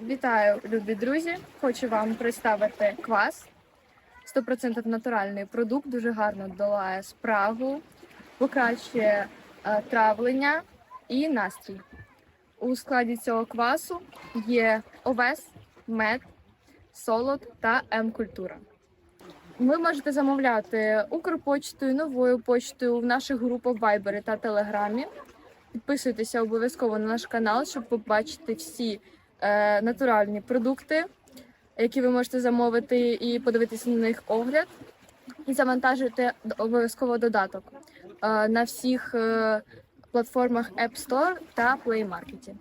Вітаю, любі друзі! Хочу вам представити квас. 100% натуральний продукт, дуже гарно долає спрагу, покращує е, травлення і настрій. У складі цього квасу є овес, мед, солод та М-культура. Ви можете замовляти Укрпочтою, новою почтою в наших групах Viber та Телеграмі. Підписуйтеся обов'язково на наш канал, щоб побачити всі е, натуральні продукти, які ви можете замовити, і подивитися на них огляд. І завантажуйте обов'язково додаток е, на всіх е, платформах App Store та Play Market.